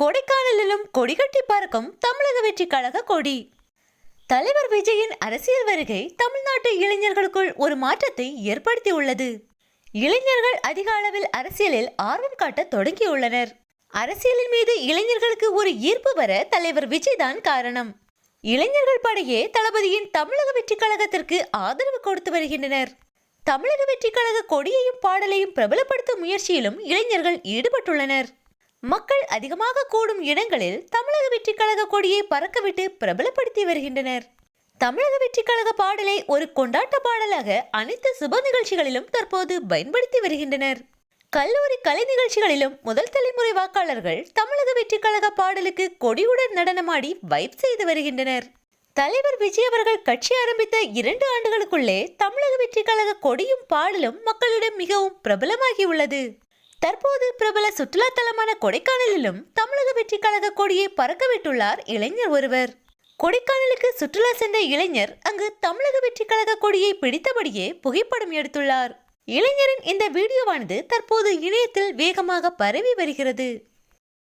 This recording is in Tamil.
கொடைக்கானலிலும் கொடிகட்டி பறக்கும் தமிழக வெற்றி கழக கொடி. தலைவர் விஜயின் அரசியல் வருகை தமிழ்நாட்டு இளைஞர்களுக்குள் ஒரு மாற்றத்தை ஏற்படுத்தியுள்ளது. இளைஞர்கள் அதிக அளவில் அரசியலில் ஆர்வம் காட்ட தொடங்கியுள்ளனர். அரசியலின் மீது இளைஞர்களுக்கு ஒரு ஈர்ப்பு வர தலைவர் விஜய் தான் காரணம். இளைஞர்கள் படையே தளபதியின் தமிழக வெற்றி கழகத்திற்கு ஆதரவு கொடுத்து வருகின்றனர். தமிழக வெற்றி கழக கொடியையும் பாடலையும் பிரபலப்படுத்தும் முயற்சியிலும் இளைஞர்கள் ஈடுபட்டுள்ளனர். மக்கள் அதிகமாக கூடும் இடங்களில் தமிழக வெற்றிக் கழக கொடியை பறக்கவிட்டு பிரபலப்படுத்தி வருகின்றனர். தமிழக வெற்றிக் கழக பாடலை ஒரு கொண்டாட்ட பாடலாக அனைத்து சுப நிகழ்ச்சிகளிலும் தற்போது பயன்படுத்தி வருகின்றனர். கல்லூரி கலை நிகழ்ச்சிகளிலும் முதல் தலைமுறை வாக்காளர்கள் தமிழக வெற்றிக் கழக பாடலுக்கு கொடியுடன் நடனமாடி வைப் செய்து வருகின்றனர். தலைவர் விஜய் அவர்கள் கட்சி ஆரம்பித்த இரண்டு ஆண்டுகளுக்குள்ளே தமிழக வெற்றிக் கழக கொடியும் பாடலும் மக்களிடம் மிகவும் பிரபலமாகி உள்ளது தற்போது பிரபல சுற்றுலா தலமான கொடைக்கானலிலும் தமிழக வெற்றி கழக கொடியை பறக்கவிட்டுள்ளார் இளைஞர் ஒருவர். கொடைக்கானலுக்கு சுற்றுலா சென்ற இளைஞர் அங்கு தமிழக வெற்றி கழக கொடியை பிடித்தபடியே புகைப்படம் எடுத்துள்ளார். இளைஞரின் இந்த வீடியோவானது தற்போது இணையத்தில் வேகமாக பரவி வருகிறது.